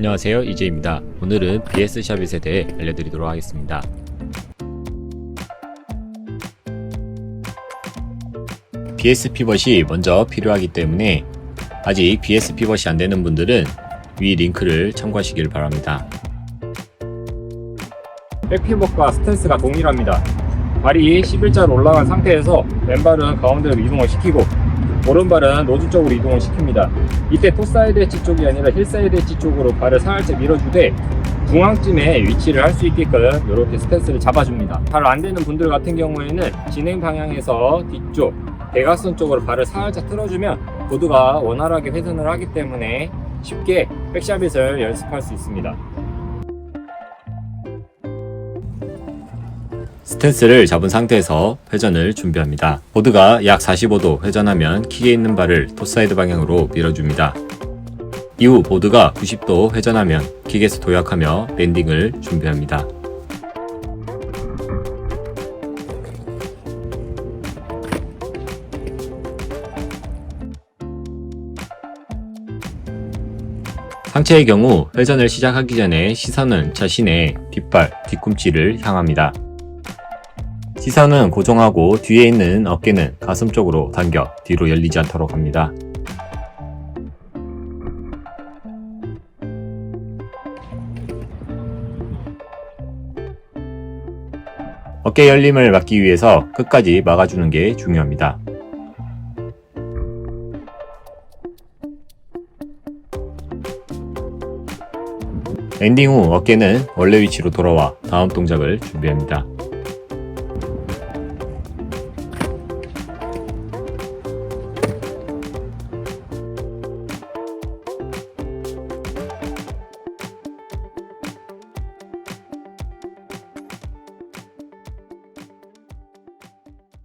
안녕하세요 이재입니다. 오늘은 BS 샤빗에 대해 알려드리도록 하겠습니다. BS 피벗이 먼저 필요하기 때문에 아직 BS 피벗이 안 되는 분들은 위 링크를 참고하시길 바랍니다. 백피벗과 스탠스가 동일합니다. 발이 11자로 올라간 상태에서 왼발은 가운데로 이동을 시키고 오른발은 노즈 쪽으로 이동을 시킵니다. 이때 토사이드 엣지 쪽이 아니라 힐사이드 엣지 쪽으로 발을 살짝 밀어주되 중앙쯤에 위치를 할 수 있게끔 이렇게 스탠스를 잡아줍니다. 잘 안 되는 분들 같은 경우에는 진행 방향에서 뒤쪽 대각선 쪽으로 발을 살짝 틀어주면 보드가 원활하게 회전을 하기 때문에 쉽게 백샤빗을 연습할 수 있습니다. 스탠스를 잡은 상태에서 회전을 준비합니다. 보드가 약 45도 회전하면 킥에 있는 발을 토사이드 방향으로 밀어줍니다. 이후 보드가 90도 회전하면 킥에서 도약하며 랜딩을 준비합니다. 상체의 경우 회전을 시작하기 전에 시선은 자신의 뒷발, 뒤꿈치를 향합니다. 시선은 고정하고 뒤에 있는 어깨는 가슴 쪽으로 당겨 뒤로 열리지 않도록 합니다. 어깨 열림을 막기 위해서 끝까지 막아주는 게 중요합니다. 랜딩 후 어깨는 원래 위치로 돌아와 다음 동작을 준비합니다.